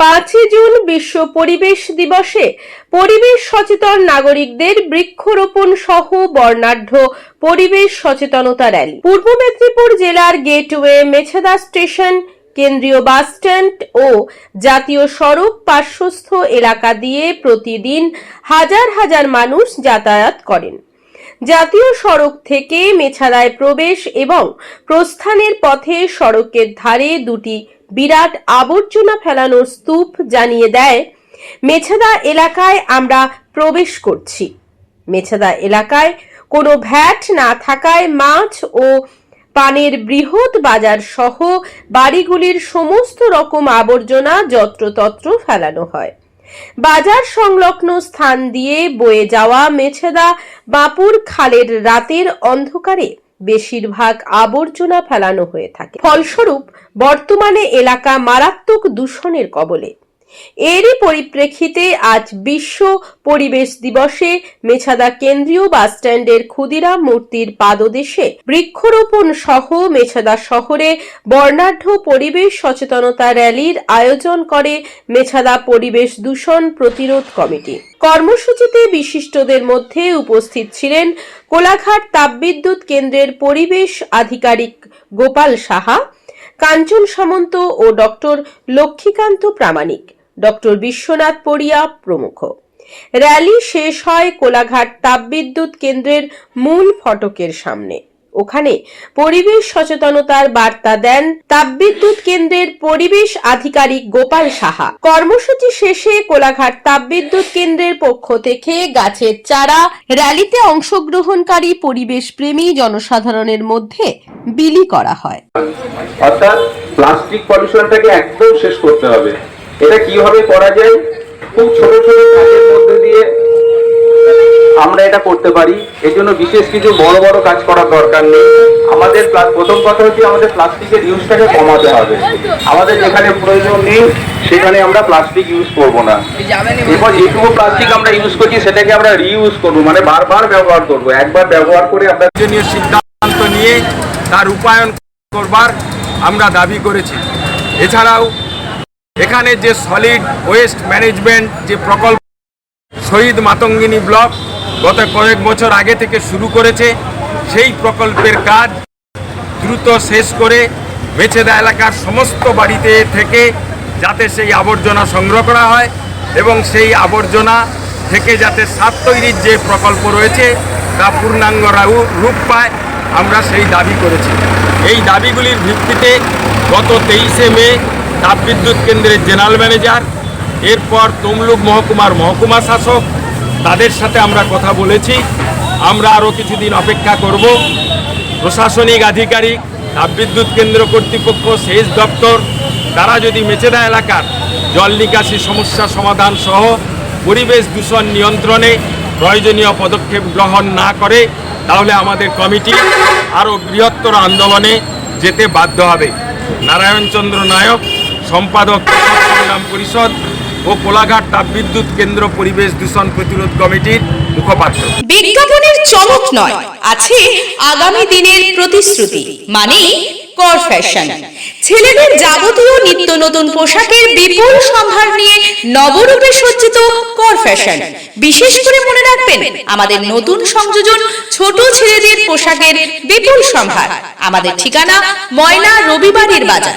পাঁচই জুন বিশ্ব পরিবেশ দিবসে পরিবেশ সচেতন নাগরিকদের বৃক্ষরোপণ সহ বর্ণাঢ্য পরিবেশ সচেতনতা র্যালি। পূর্ব মেদিনীপুর জেলার গেটওয়ে, মেছেদা স্টেশন, কেন্দ্রীয় বাসস্ট্যান্ড ও জাতীয় সড়ক পার্শ্বস্থ এলাকা দিয়ে প্রতিদিন হাজার হাজার মানুষ যাতায়াত করেন। জাতীয় সড়ক থেকে মেছাদায় প্রবেশ এবং প্রস্থানের পথে সড়কের ধারে দুটি বিরাট আবর্জনা ফেলানোর স্তূপ জানিয়ে দেয়, মেছাদা এলাকায় আমরা প্রবেশ করছি। মেছাদা এলাকায় কোনো ভ্যাট না থাকায় মাছ ও পানের বৃহৎ বাজার সহ বাড়িগুলির সমস্ত রকম আবর্জনা যত্রতত্র ফেলানো হয়। বাজার সংলগ্ন স্থান দিয়ে বয়ে যাওয়া মেছেদা বাপুর খালের রাতের অন্ধকারে বেশিরভাগ আবর্জনা ফেলানো হয়ে থাকে। ফলস্বরূপ বর্তমানে এলাকা মারাত্মক দূষণের কবলে। এরই পরিপ্রেক্ষিতে আজ বিশ্ব পরিবেশ দিবসে মেছাদা কেন্দ্রীয় বাসস্ট্যান্ডের ক্ষুদিরাম মূর্তির পাদদেশে বৃক্ষরোপণ সহ মেছাদা শহরে বর্ণাঢ্য পরিবেশ সচেতনতা র্যালির আয়োজন করে মেছাদা পরিবেশ দূষণ প্রতিরোধ কমিটি। কর্মসূচিতে বিশিষ্টদের মধ্যে উপস্থিত ছিলেন কোলাঘাট তাপবিদ্যুৎ কেন্দ্রের পরিবেশ আধিকারিক গোপাল সাহা, কাঞ্চন সামন্ত ও ডক্টর লক্ষ্মীকান্ত প্রামাণিক। ডক্টর বিশ্বনাথ পড়িয়া প্রমুখ। র্যালি শেষ হয় কোলাঘাট তাপবিদ্যুৎ কেন্দ্রের মূল ফটকের সামনে। ওখানে পরিবেশ সচেতনতার বার্তা দেন তাপবিদ্যুৎ কেন্দ্রের পরিবেশ আধিকারিক গোপাল সাহা। কর্মসূচি শেষে কোলাঘাট তাপবিদ্যুৎ কেন্দ্রের পক্ষ থেকে গাছের চারা, র্যালিতে অংশগ্রহণকারী পরিবেশ প্রেমী জনসাধারণের মধ্যে বিলি করা হয়। অর্থাৎ প্লাস্টিক পলিউশনটাকে একদম শেষ করতে হবে। এটা কীভাবে করা যায়? খুব ছোট ছোট কাজের মধ্যে দিয়ে আমরা এটা করতে পারি। এর জন্য বিশেষ কিছু বড় বড় কাজ করার দরকার নেই। আমাদের প্রথম কথা হচ্ছে আমাদের প্লাস্টিকের ইউজটাকে কমাতে হবে। আমাদের যেখানে প্রয়োজন নেই, সেখানে আমরা প্লাস্টিক ইউজ করব না। এরপর যেটুকু প্লাস্টিক আমরা ইউজ করছি, সেটাকে আমরা রিইউজ করব। মানে বারবার ব্যবহার করব। একবার ব্যবহার করে আমরা সিদ্ধান্ত নিয়ে তার রূপায়ণ করবার আমরা দাবি করেছি। এছাড়াও এখানে যে সলিড ওয়েস্ট ম্যানেজমেন্ট যে প্রকল্প শহীদ মাতঙ্গিনী ব্লক গত কয়েক বছর আগে থেকে শুরু করেছে, সেই প্রকল্পের কাজ দ্রুত শেষ করে মেছেদা এলাকার সমস্ত বাড়িতে থেকে যাতে সেই আবর্জনা সংগ্রহ করা হয় এবং সেই আবর্জনা থেকে যাতে সার তৈরির যে প্রকল্প রয়েছে তা পূর্ণাঙ্গ রূপ পায়, আমরা সেই দাবি করেছি। এই দাবিগুলির ভিত্তিতে গত তেইশে মে তাপবিদ্যুৎ কেন্দ্রের জেনারেল ম্যানেজার, এরপর তমলুক মহকুমার মহকুমা শাসক, তাদের সাথে আমরা কথা বলেছি। আমরা আরও কিছুদিন অপেক্ষা করব। প্রশাসনিক আধিকারিক তাপবিদ্যুৎ কেন্দ্র কর্তৃপক্ষ, সেচ দপ্তর, তারা যদি মেচেদা এলাকার জল নিকাশি সমস্যা সমাধান সহ পরিবেশ দূষণ নিয়ন্ত্রণে প্রয়োজনীয় পদক্ষেপ গ্রহণ না করে, তাহলে আমাদের কমিটি আরও বৃহত্তর আন্দোলনে যেতে বাধ্য হবে। নারায়ণচন্দ্র নায়ক সম্পাদক সংগ্রাম পরিষদ ও কোলাঘাট তাপবিদ্যুৎ কেন্দ্র পরিবেশ দূষণ প্রতিরোধ কমিটির মুখপাত্র। বিজ্ঞাপনের চমক নয়, আছে আগামী দিনের প্রতিশ্রুতি মানে কর ফ্যাশন ছেলেদের যাবতীয় নিত্য নতুন পোশাকের বিপুল সম্ভার নিয়ে নবরূপে সজ্জিত কর ফ্যাশন বিশেষ করে মনে রাখবেন, আমাদের নতুন সংযোজন ছোট ছেলেদের পোশাকের বিপুল সম্ভার। আমাদের ঠিকানা ময়না রবিবারের বাজার।